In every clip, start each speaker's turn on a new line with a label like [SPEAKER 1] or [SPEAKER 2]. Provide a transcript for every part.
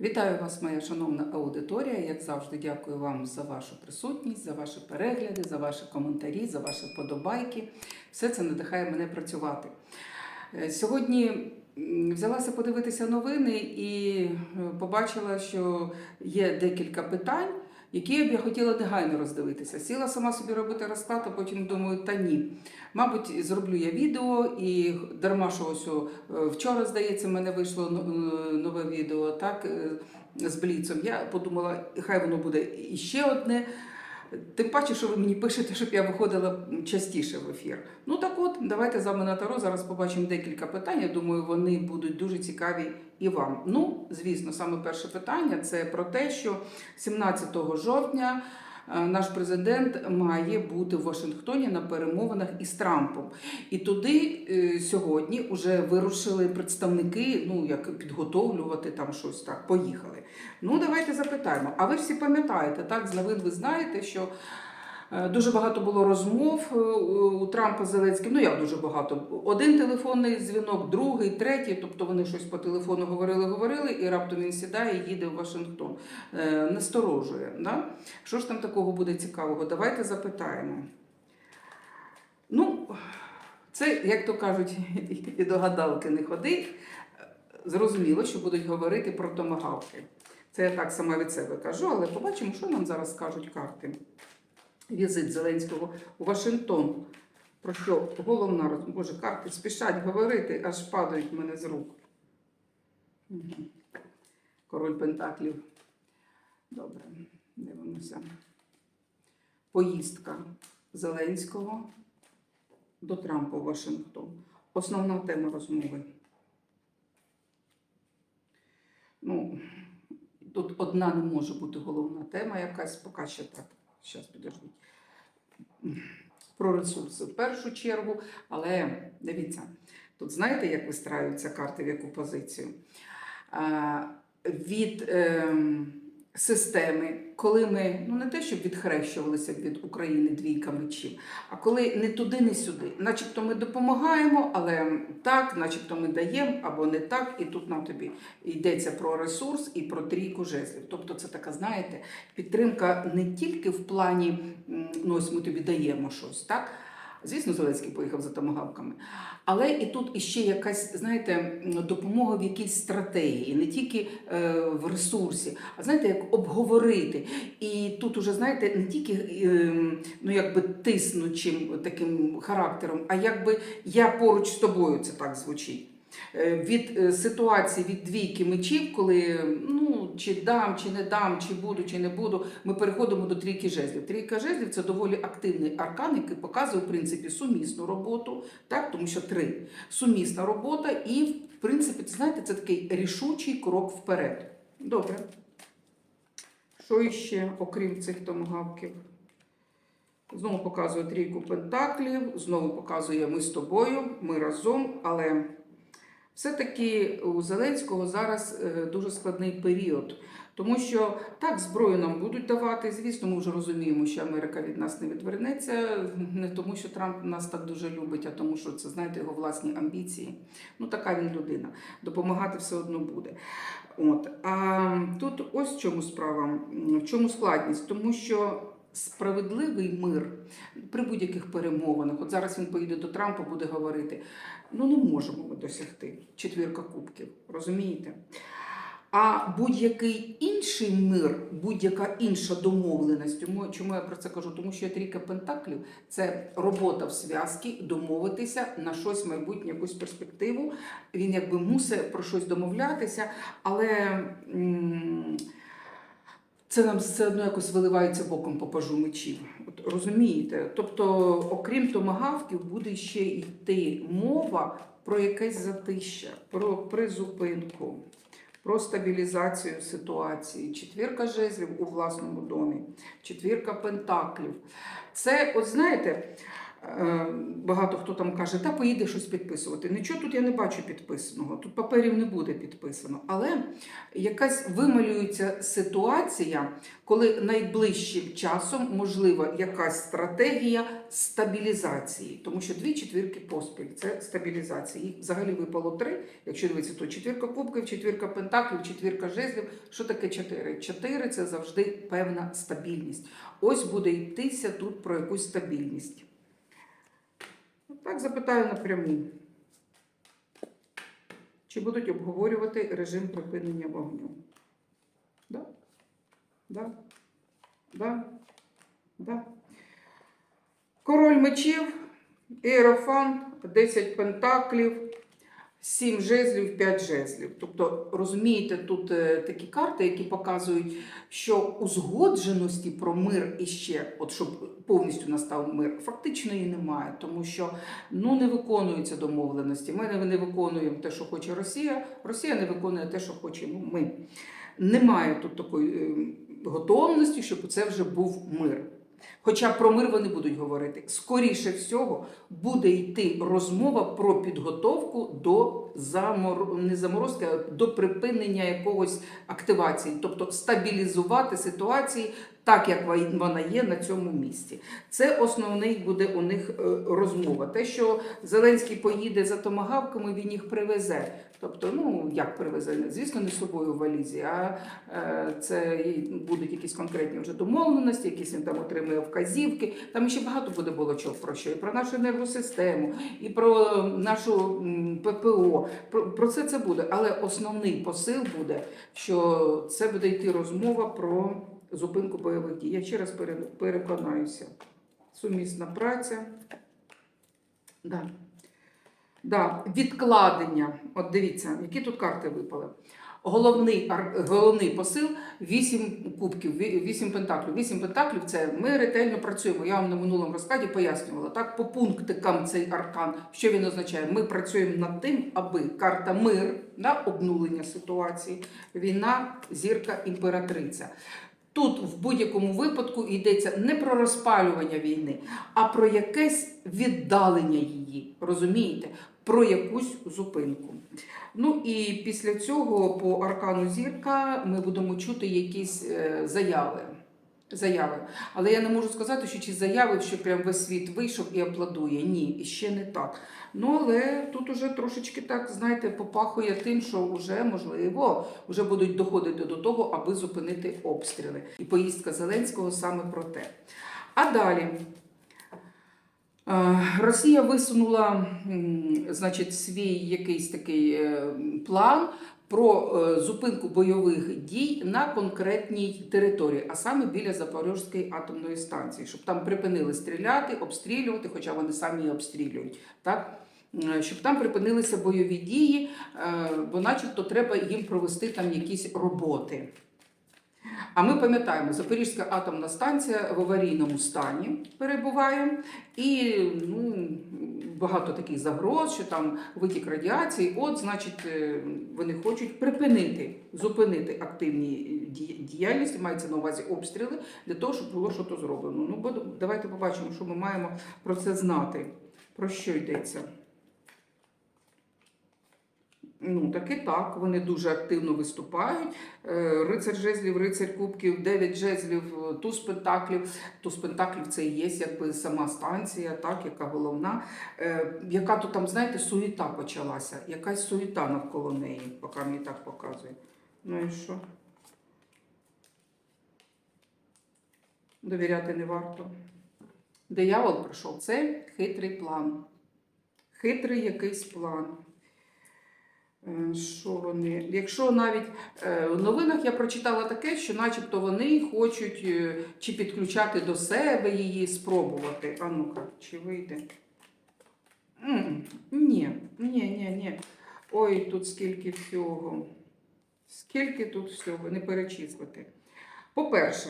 [SPEAKER 1] Вітаю вас, моя шановна аудиторія. Як завжди, дякую вам за вашу присутність, за ваші перегляди, за ваші коментарі, за ваші вподобайки. Все це надихає мене працювати. Е, Сьогодні взялася подивитися новини і е, побачила, що є декілька питань, які б я хотіла негайно роздивитися. Сіла сама собі робити розклад, а потім думаю, та ні. Мабуть, зроблю я відео і дарма що ось е, вчора, здається, в мене вийшло ну, е, нове відео так, е, з Бліцом. Я подумала, хай воно буде іще одне. Тим паче, що ви мені пишете, щоб я виходила частіше в ефір. Ну так от, давайте з вами на таро. Зараз побачимо декілька питань. Я думаю, вони будуть дуже цікаві і вам. Ну, звісно, саме перше питання це про те, що 17 жовтня. Е, Наш президент має бути в Вашингтоні на перемовинах із Трампом. І туди е, сьогодні вже вирушили представники, ну як підготовлювати там щось так. Поїхали. Ну давайте запитаємо. А ви всі пам'ятаєте, так з новин ви знаєте, що дуже багато було розмов е, у Трампа з Зеленським. Ну як дуже багато. Один телефонний дзвінок, другий, третій. Тобто вони щось по телефону говорили, говорили, і раптом він сідає і їде в Вашингтон. Е, Насторожує. Да? Що ж там такого буде цікавого? Давайте запитаємо. Ну, це, як то кажуть, і до гадалки не ходи. Зрозуміло, що будуть говорити про томагавки. Це я так сама від себе кажу, але побачимо, що нам зараз скажуть карти. Візит Зеленського у Вашингтон. Про що головна роз- Боже, карти спішать говорити, аж падають мене з рук. Король Пентаклів. Добре, дивимося. Поїздка Зеленського до Трампа у Вашингтон. Основна тема розмови. Ну, тут одна не може бути головна тема якась, поки що так. Зараз підождіть. Про ресурси в першу чергу, але дивіться, тут знаєте, як вистраюються карти, в яку позицію? Від ем, системи, коли ми ну не те, щоб відхрещувалися від України двійка мечів, а коли не туди, не сюди. Начебто ми допомагаємо, але так, начебто ми даємо або не так, і тут на тобі йдеться про ресурс і про трійку жезлів. Тобто це така, знаєте, підтримка не тільки в плані, ну ось ми тобі даємо щось, так? Звісно, Зеленський поїхав за томагавками. Але і тут іще якась, знаєте, допомога в якійсь стратегії, не тільки е, в ресурсі, а знаєте, як обговорити. І тут уже, знаєте, не тільки е, ну, якби тиснучим таким характером, а якби я поруч з тобою, це так звучить. Е, Від е, ситуації від двійки мечів, коли ну чи дам, чи не дам, чи буду, чи не буду, ми переходимо до трійки жезлів. Трійка жезлів це доволі активний аркан, який показує в принципі сумісну роботу, так тому що три сумісна робота, і в принципі, знаєте, це такий рішучий крок вперед. Добре. Що іще, окрім цих томагавків? Знову показує трійку пентаклів, знову показує ми з тобою, ми разом, але все-таки у Зеленського зараз е, дуже складний період. Тому що так, зброю нам будуть давати. Звісно, ми вже розуміємо, що Америка від нас не відвернеться. Не тому, що Трамп нас так дуже любить, а тому, що це знаєте його власні амбіції. Ну, така він людина. Допомагати все одно буде. От. А тут ось в чому справа, в чому складність, тому що. Справедливий мир при будь-яких перемовинах. От зараз він поїде до Трампа, буде говорити: ну не можемо ми досягти четвірка кубків, розумієте? А будь-який інший мир, будь-яка інша домовленість, чому, я про це кажу? Тому що трійка пентаклів це робота в зв'язці, домовитися на щось майбутнє, якусь перспективу. Він якби мусить про щось домовлятися, але. м, це нам все одно якось виливається боком по пажу мечів. От, розумієте? Тобто, окрім томагавків, буде ще йти мова про якесь затища, про призупинку, про стабілізацію ситуації. Четвірка жезлів у власному домі, четвірка пентаклів. Це, от знаєте, Багато хто там каже, та поїде щось підписувати. Нічого тут я не бачу підписаного, тут паперів не буде підписано. Але якась вималюється ситуація, коли найближчим часом можлива якась стратегія стабілізації, тому що дві четвірки поспіль це стабілізація. Їх взагалі випало три. Якщо дивитися, то четвірка кубків, четвірка пентаклів, четвірка жезлів. Що таке чотири? Чотири це завжди певна стабільність. Ось буде йтися тут про якусь стабільність. Так запитаю напряму. Чи будуть обговорювати режим припинення вогню? Да? Да? Да? Да. Король мечів, Іерофант, 10 пентаклів, 7 жезлів, 5 жезлів. Тобто, розумієте, тут е, такі карти, які показують, що узгодженості про мир іще, от щоб повністю настав мир, фактично і немає, тому що ну, не виконуються домовленості. Ми не- виконуємо те, що хоче Росія, Росія не виконує те, що хочемо ми. Немає тут такої е, готовності, щоб це вже був мир. Хоча про мир вони будуть говорити. Скоріше всього буде йти розмова про підготовку до замор... не заморозки, а до припинення якогось активації, тобто стабілізувати ситуації так, як вона є на цьому місці. Це основний буде у них е, розмова. Те, що Зеленський поїде за томагавками, він їх привезе. Тобто, ну як привезе, звісно, не з собою в валізі, а е, це будуть якісь конкретні вже домовленості, якісь він там отримує вказівки. Там ще багато буде балачок про що і про нашу енергосистему, і про нашу ППО. Про це це буде. Але основний посил буде, що це буде йти розмова про зупинку бойових дій. Я ще раз переконаюся. Сумісна праця. Да. Да, відкладення. От дивіться, які тут карти випали. Головний, головний посил 8 кубків, 8 пентаклів. 8 пентаклів це ми ретельно працюємо. Я вам на минулому розкладі пояснювала. Так, по пунктикам цей аркан, що він означає? Ми працюємо над тим, аби карта мир, да, обнулення ситуації, війна, зірка, імператриця. Тут в будь-якому випадку йдеться не про розпалювання війни, а про якесь віддалення її. Розумієте? Про якусь зупинку. Ну і після цього по аркану зірка ми будемо чути якісь е, заяви. Заяви. Але я не можу сказати, що ці заяви, що прям весь світ вийшов і аплодує. Ні, ще не так. Ну але тут уже трошечки так, знаєте, попахує тим, що вже можливо вже будуть доходити до того, аби зупинити обстріли. І поїздка Зеленського саме про те. А далі. Е, Росія висунула значить, свій якийсь такий е, план про е, зупинку бойових дій на конкретній території, а саме біля Запорізької атомної станції, щоб там припинили стріляти, обстрілювати, хоча вони самі і обстрілюють. Так? Е, Щоб там припинилися бойові дії, е, бо начебто треба їм провести там якісь роботи. А ми пам'ятаємо, Запорізька атомна станція в аварійному стані перебуває, і ну, багато таких загроз, що там витік радіації. От, значить, е, вони хочуть припинити, зупинити активні діяльність, діяльності, мається на увазі обстріли, для того, щоб було щось зроблено. Ну, бо давайте побачимо, що ми маємо про це знати. Про що йдеться? Ну, таки так, вони дуже активно виступають. Е, Рицар жезлів, рицар кубків, дев'ять жезлів, е, туз пентаклів. Туз пентаклів це і є якби сама станція, так, яка головна. Е, Яка то там, знаєте, суєта почалася. Якась суєта навколо неї, поки мені так показує. Ну і що? Довіряти не варто. Диявол прийшов. Це хитрий план. Хитрий якийсь план. Е, Що вони? Якщо навіть е, в новинах я прочитала таке, що начебто вони хочуть е, чи підключати до себе її, спробувати. А ну-ка, чи вийде? М, Ні, ні, ні, ні. Ой, тут скільки всього. Скільки тут всього, не перечислити. По-перше,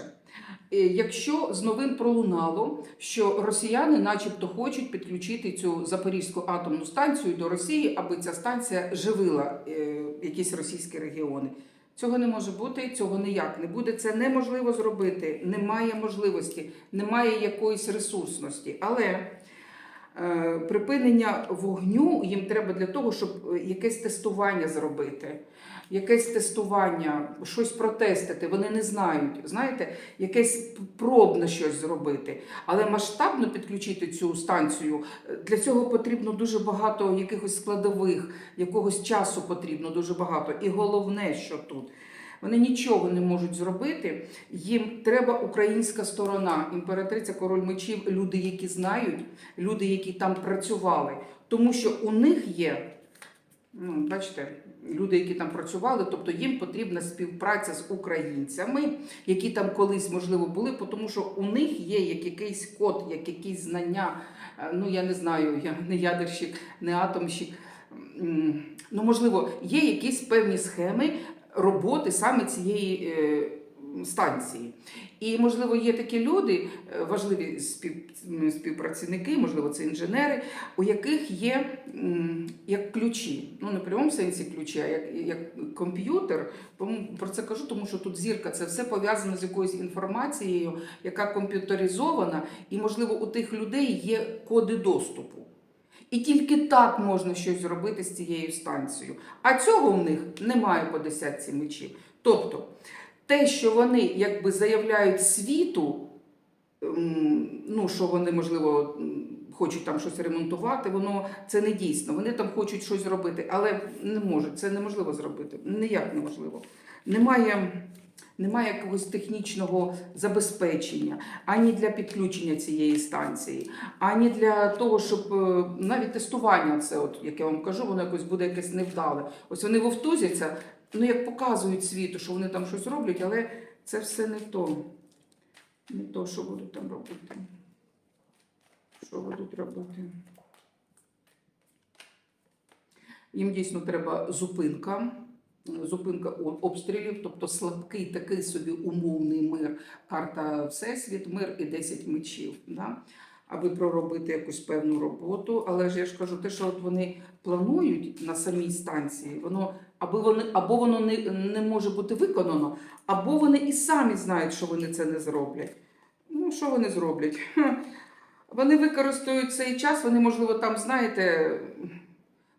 [SPEAKER 1] е, якщо з новин пролунало, що росіяни, начебто, хочуть підключити цю Запорізьку атомну станцію до Росії, аби ця станція живила е, якісь російські регіони. Цього не може бути, цього ніяк не буде. Це неможливо зробити. Немає можливості, немає якоїсь ресурсності. Але Е, Припинення вогню їм треба для того, щоб е, якесь тестування зробити. Якесь тестування, щось протестити, вони не знають, знаєте, якесь пробне щось зробити. Але масштабно підключити цю станцію е, для цього потрібно дуже багато якихось складових, якогось часу потрібно дуже багато. І головне, що тут. Вони нічого не можуть зробити. Їм треба українська сторона, імператриця, король мечів, люди, які знають, люди, які там працювали. Тому що у них є, ну, бачите, люди, які там працювали, тобто їм потрібна співпраця з українцями, які там колись, можливо, були, тому що у них є як якийсь код, як якісь знання. Е, Ну, я не знаю, я не ядерщик, не атомщик. Ну, можливо, є якісь певні схеми роботи саме цієї е, станції. І, можливо, є такі люди, е, важливі співпрацівники, можливо, це інженери, у яких є як ключі. Ну, не в прямому сенсі ключі, а як, як комп'ютер. Про це кажу, тому що тут зірка це все пов'язано з якоюсь інформацією, яка комп'ютеризована, і, можливо, у тих людей є коди доступу. І тільки так можна щось зробити з цією станцією. А цього в них немає по десятці мечів. Тобто, те, що вони якби заявляють світу, ем, ну що вони, можливо, хочуть там щось ремонтувати, воно це не дійсно. Вони там хочуть щось зробити, але не можуть. Це неможливо зробити. Ніяк неможливо. Немає. Немає якогось технічного забезпечення ані для підключення цієї станції, ані для того, щоб е, навіть тестування, це от як я вам кажу, воно якось буде якесь невдале. Ось вони вовтузяться, ну як показують світу, що вони там щось роблять, але це все не то. Не то, що будуть там робити. Що будуть робити? Їм дійсно треба зупинка. Зупинка обстрілів, тобто слабкий такий собі умовний мир, карта Всесвіт, мир і 10 мечів. Да? Аби проробити якусь певну роботу. Але ж я ж кажу, те, що от вони планують на самій станції, воно або вони або воно не, не може бути виконано, або вони і самі знають, що вони це не зроблять. Ну, що вони зроблять? Вони використають цей час, вони, можливо, там, знаєте,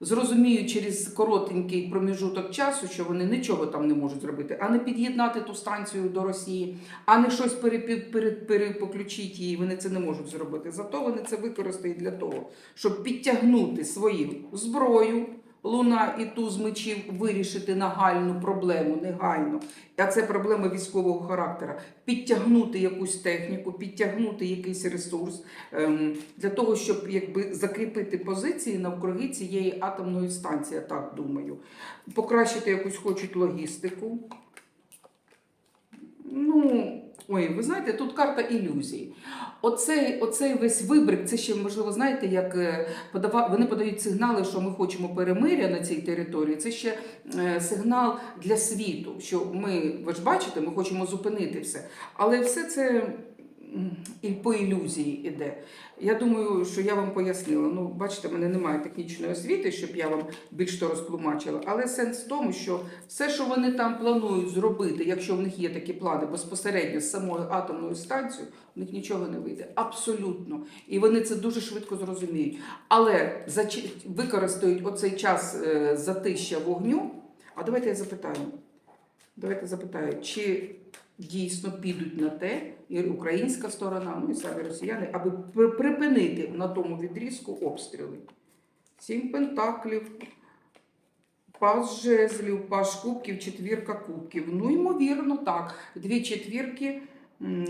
[SPEAKER 1] зрозуміють через коротенький проміжуток часу, що вони нічого там не можуть зробити, а не під'єднати ту станцію до Росії, а не щось перепоключити її. Вони це не можуть зробити. Зато вони це використають для того, щоб підтягнути свою зброю. Луна і туз мечів вирішити нагальну проблему, негайно. А це проблема військового характеру. Підтягнути якусь техніку, підтягнути якийсь ресурс ем, для того, щоб якби закріпити позиції навкруги цієї атомної станції, я так думаю. Покращити якусь хочуть логістику. Ну, ой, ви знаєте, тут карта ілюзій. Оцей, оцей весь вибрик, це ще можливо, знаєте, як е, подава... вони подають сигнали, що ми хочемо перемиря на цій території. Це ще е, сигнал для світу, що ми, ви ж бачите, ми хочемо зупинити все. Але все це і по ілюзії іде. Я думаю, що я вам пояснила. Ну, бачите, в мене немає технічної освіти, щоб я вам більш то розтлумачила. Але сенс в тому, що все, що вони там планують зробити, якщо в них є такі плани безпосередньо з самою атомною станцією, у них нічого не вийде. Абсолютно. І вони це дуже швидко зрозуміють. Але використають оцей час е, затища вогню. А давайте я запитаю. Давайте запитаю, чи дійсно підуть на те, і українська сторона, ну і самі росіяни, аби припинити на тому відрізку обстріли. Сім пентаклів, пас жезлів, паш кубків, четвірка кубків. Ну, ймовірно, так. Дві четвірки,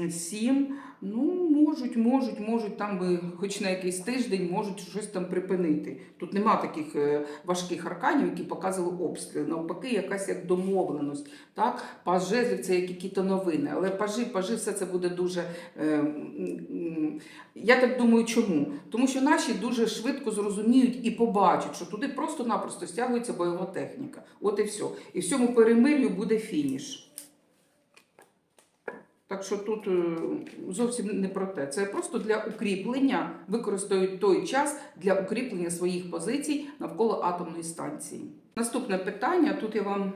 [SPEAKER 1] сім. Ну, можуть, можуть, можуть там хоч на якийсь тиждень, можуть щось там припинити. Тут нема таких е, важких арканів, які показували обстріли. Навпаки, якась як домовленість. Так? Паж це як які-то новини. Але пажи, пажи, все це буде дуже. Е, я так думаю, чому? Тому що наші дуже швидко зрозуміють і побачать, що туди просто-напросто стягується бойова техніка. От і все. І в цьому перемир'ю буде фініш. Так що тут е, зовсім не про те. Це просто для укріплення, використають той час для укріплення своїх позицій навколо атомної станції. Наступне питання. Тут я вам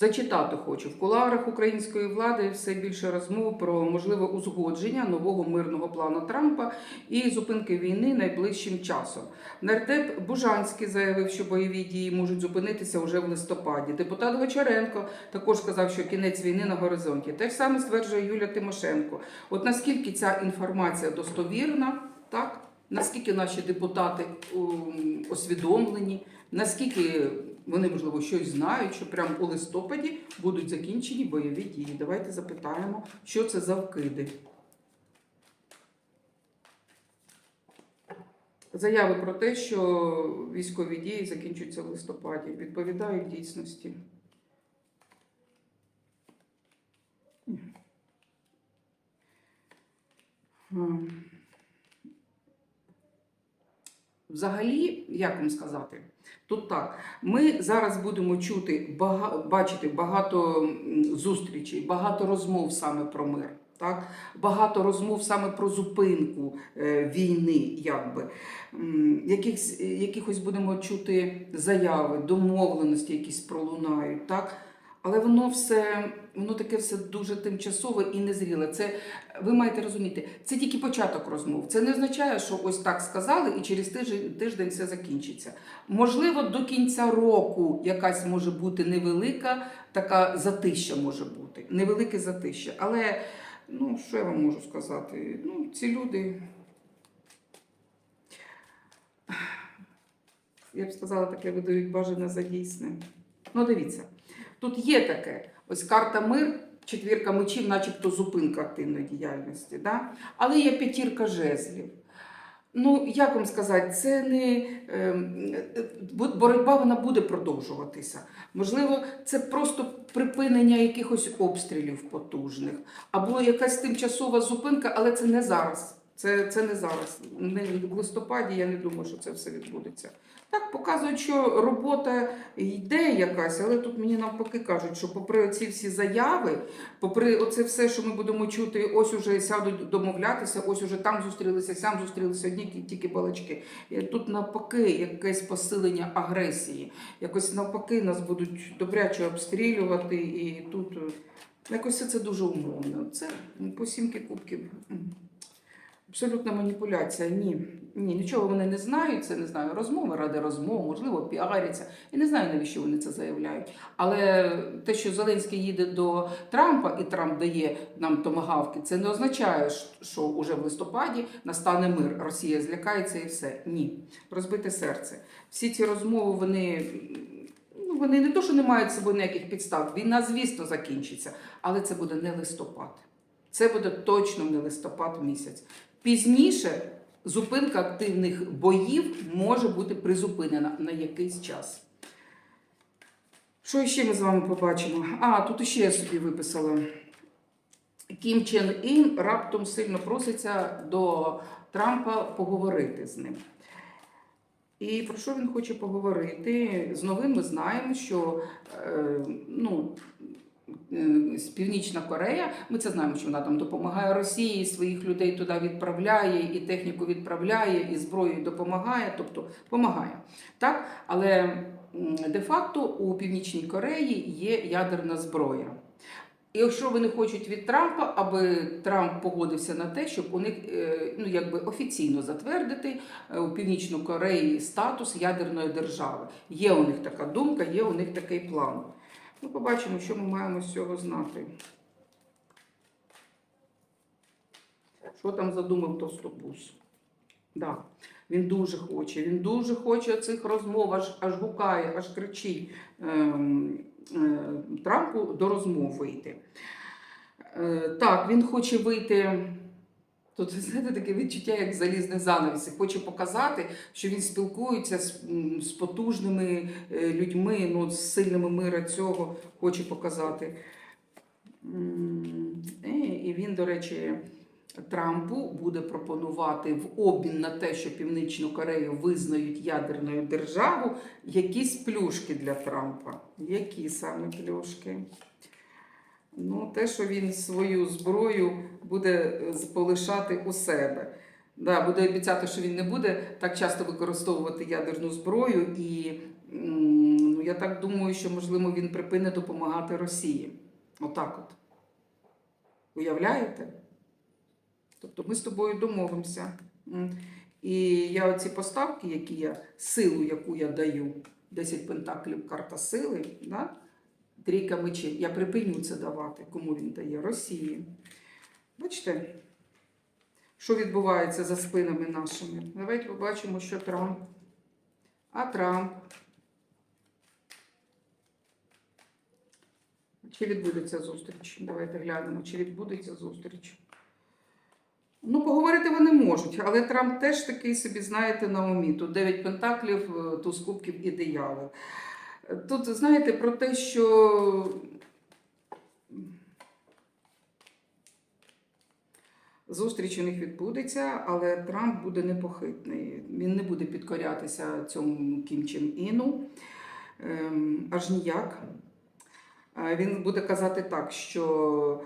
[SPEAKER 1] Зачитати хочу в кулуарах української влади все більше розмов про можливе узгодження нового мирного плану Трампа і зупинки війни найближчим часом. Нардеп Бужанський заявив, що бойові дії можуть зупинитися уже в листопаді. Депутат Гочаренко також сказав, що кінець війни на горизонті. Те ж саме стверджує Юля Тимошенко. От наскільки ця інформація достовірна, так? Наскільки наші депутати ум, освідомлені, наскільки вони, можливо, щось знають, що прямо у листопаді будуть закінчені бойові дії. Давайте запитаємо, що це за вкиди. Заяви про те, що військові дії закінчуються в листопаді, відповідають дійсності. Ем. Взагалі, як вам сказати, тут так, ми зараз будемо чути, бачити багато зустрічей, багато розмов саме про мир. Так? Багато розмов саме про зупинку е, війни, якби. Якихось, якихось будемо чути заяви, домовленості якісь пролунають. Так? Але воно все, воно таке все дуже тимчасове і незріле. Це ви маєте розуміти, це тільки початок розмов. Це не означає, що ось так сказали, і через тиждень, тиждень все закінчиться. Можливо, до кінця року якась може бути невелика, така затища може бути. Невелике затища. Але ну, що я вам можу сказати? Ну, ці люди. Я б сказала, таке видають бажане за дійсне. Ну, дивіться. Тут є таке: ось карта мир, четвірка мечів, начебто зупинка активної діяльності. Да? Але є п'ятірка жезлів. Ну, як вам сказати, це не ем, е, бо- боротьба вона буде продовжуватися. Можливо, це просто припинення якихось обстрілів потужних, або якась тимчасова зупинка, але це не зараз. Це, це не зараз. Не в листопаді я не думаю, що це все відбудеться. Так, показують, що робота йде якась, але тут мені навпаки кажуть, що попри ці всі заяви, попри оце все, що ми будемо чути, ось уже сядуть домовлятися, ось уже там зустрілися, сям зустрілися одні тільки балачки. Тут навпаки якесь посилення агресії. Якось навпаки нас будуть добряче обстрілювати, і тут е, якось це дуже умовно. Це по сімки кубків. Абсолютна маніпуляція. Ні. Ні, нічого вони не знають, це не знаю, розмови ради розмов, можливо, піаряться. Я не знаю, навіщо вони це заявляють. Але те, що Зеленський їде до Трампа і Трамп дає нам томагавки, це не означає, що уже в листопаді настане мир. Росія злякається і все. Ні. Розбите серце. Всі ці розмови, вони. Ну, вони не то, що не мають з собою ніяких підстав. Війна, звісно, закінчиться, але це буде не листопад. Це буде точно не листопад місяць. Пізніше зупинка активних боїв може бути призупинена на якийсь час. Що ще ми з вами побачимо? А, тут ще я собі виписала. Кім Чен Ін раптом сильно проситься до Трампа поговорити з ним. І про що він хоче поговорити? З новим ми знаємо, що е, ну, Північна Корея, ми це знаємо, що вона там допомагає Росії, своїх людей туди відправляє, і техніку відправляє, і зброєю допомагає, тобто допомагає. Так? Але де-факто у Північній Кореї є ядерна зброя. І якщо вони хочуть від Трампа, аби Трамп погодився на те, щоб у них е, ну, якби офіційно затвердити е, у Північну Кореї статус ядерної держави. Є у них така думка, є у них такий план. Ну, побачимо, що ми маємо з цього знати. Що там задумав Товстобус? Да. Він дуже хоче, він дуже хоче цих розмов, аж, аж гукає, аж кричить ем, е, Трампу до розмов вийти. Е, так, він хоче вийти. Тут знаєте, таке відчуття, як залізне занавіси. Хоче показати, що він спілкується з, з потужними е, людьми, ну, з сильними мира цього хоче показати. Е, І він, до речі, Трампу буде пропонувати в обмін на те, що Північну Корею визнають ядерною державою, якісь плюшки для Трампа. Які саме плюшки? Ну, те, що він свою зброю буде е, полишати у себе. Да, буде обіцяти, що він не буде так часто використовувати ядерну зброю, і ну, я так думаю, що можливо він припинить допомагати Росії. Отак от. Уявляєте? Тобто ми з тобою домовимося. І я оці поставки, які я, силу, яку я даю, 10 пентаклів, карта сили, да? Трійка мечів, я припиню це давати. Кому він дає? Росії. Бачите, що відбувається за спинами нашими? Давайте побачимо, що Трамп. А Трамп. Чи відбудеться зустріч? Давайте глянемо, чи відбудеться зустріч. Ну, поговорити вони можуть, але Трамп теж такий собі, знаєте, на умі. Тут 9 пентаклів, е, туз кубків і диявол. Тут, знаєте, про те, що зустріч у них відбудеться, але Трамп буде непохитний. Він не буде підкорятися цьому Кім Чен Іну ем, аж ніяк. Він буде казати так, що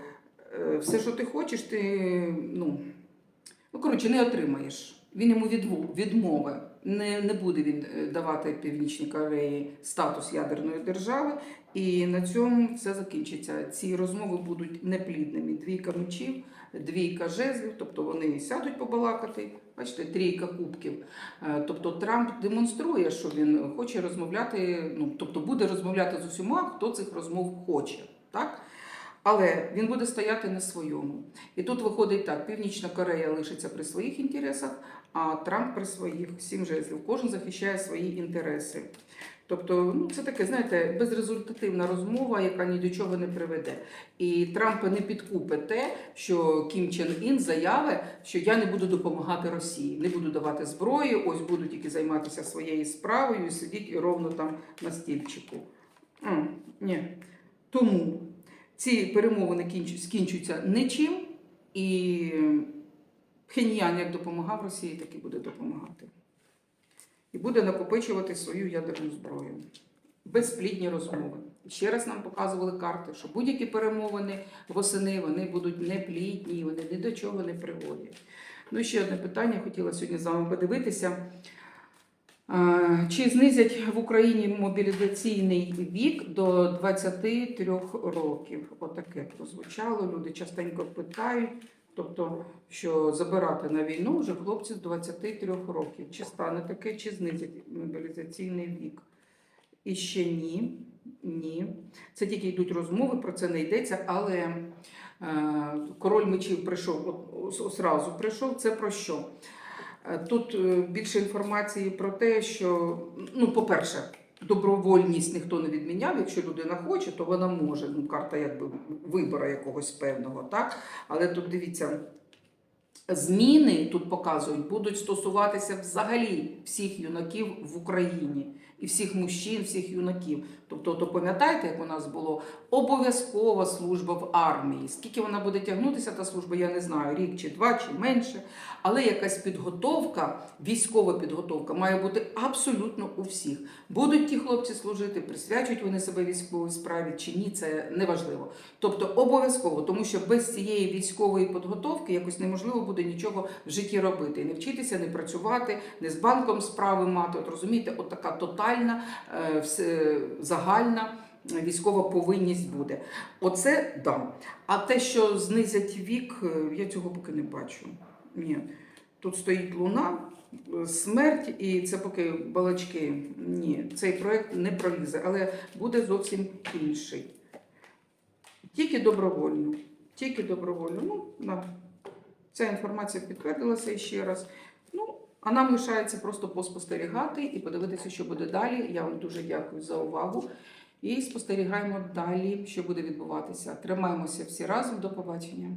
[SPEAKER 1] е, все, що ти хочеш, ти ну, ну коротше, не отримаєш. Він йому відмов- відмови. Не, не буде він е, давати Північній Кореї статус ядерної держави, і на цьому все закінчиться. Ці розмови будуть неплідними. Двійка мечів, двійка жезлів, тобто вони сядуть побалакати. Бачите, трійка кубків. Е, Тобто Трамп демонструє, що він хоче розмовляти, ну тобто буде розмовляти з усіма, хто цих розмов хоче. Так? Але він буде стояти на своєму. І тут виходить так: Північна Корея лишиться при своїх інтересах, а Трамп при своїх сім жезлів. Кожен захищає свої інтереси. Тобто, ну це таке, знаєте, безрезультативна розмова, яка ні до чого не приведе. І Трампа не підкупе те, що Кім Чен Ін заявить, що я не буду допомагати Росії, не буду давати зброю, ось буду тільки займатися своєю справою і ровно там на стільчику. М, ні. Тому ці перемовини кінчу- скінчуються нічим, і Пхеньян як допомагав Росії, так і буде допомагати. І буде накопичувати свою ядерну зброю. Безплідні розмови. Ще раз нам показували карти, що будь-які перемовини восени вони будуть неплідні, вони ні до чого не приводять. Ну ще одне питання хотіла сьогодні з вами подивитися. Чи знизять в Україні мобілізаційний вік до 23 років? Отаке прозвучало. Люди частенько питають, тобто, що забирати на війну вже хлопці з 23 років. Чи стане таке, чи знизять мобілізаційний вік? І ще ні. Ні. Це тільки йдуть розмови, про це не йдеться, але е, король мечів прийшов, от, о- зразу прийшов. Це про що? Е, Тут е, більше інформації про те, що, ну, по-перше, добровольність ніхто не відміняв. Якщо людина хоче, то вона може. Ну, карта якби вибору якогось певного, так? Але тут дивіться. Зміни тут показують, будуть стосуватися взагалі всіх юнаків в Україні і всіх мужчин, всіх юнаків. Тобто, то пам'ятаєте, як у нас було обов'язкова служба в армії. Скільки вона буде тягнутися, та служба, я не знаю, рік чи два, чи менше. Але якась підготовка, військова підготовка має бути абсолютно у всіх. Будуть ті хлопці служити, присвячують вони себе військовій справі чи ні, це неважливо. Тобто обов'язково, тому що без цієї військової підготовки якось неможливо буде нічого в житті робити. Не вчитися, не працювати, не з банком справи мати. От розумієте, от така тотальна, е, все, загальна. Військова повинність буде. Оце да. А те, що знизять вік, е, я цього поки не бачу. Ні. Тут стоїть луна, е, смерть, і це поки балачки. Ні, цей проект не пролізе, але буде зовсім інший. Тільки добровольно. Тільки добровольно. Ну, да. Ця інформація підтвердилася ще раз. Ну, а нам лишається просто поспостерігати і подивитися, що буде далі. Я вам дуже дякую за увагу. І спостерігаємо далі, що буде відбуватися. Тримаємося всі разом. До побачення.